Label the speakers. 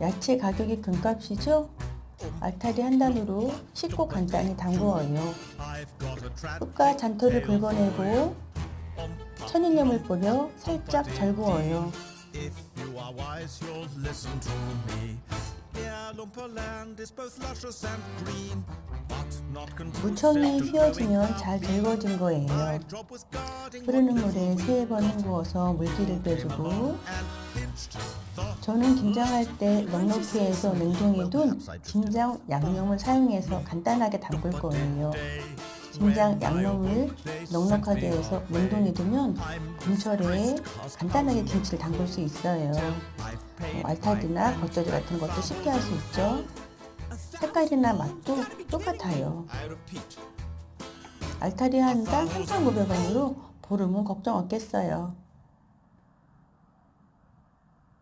Speaker 1: 야채 가격이 금값이죠? 알타리 한 단으로 쉽고 간단히 담그어요. 흙과 잔털을 긁어내고 천일염을 뿌려 살짝 절구어요. 무청이 휘어지면 잘. 덜거진 거예요. 흐르는 물에 세 번. 헹구어서 물기를 빼주고 저는 김장할 때 넉넉히 해서 냉동에 둔 김장 양념을 사용해서 간단하게 담글 거예요. 김장 양념을 넉넉하게 해서 냉동에 두면 봄철에 간단하게 김치를 담글 수 있어요. 뭐 알타리나 겉절이 같은 것도 쉽게 할 수 있죠. 색깔이나 맛도 똑같 알타리 한단 3,500원으로 보름은 걱정 없겠어요.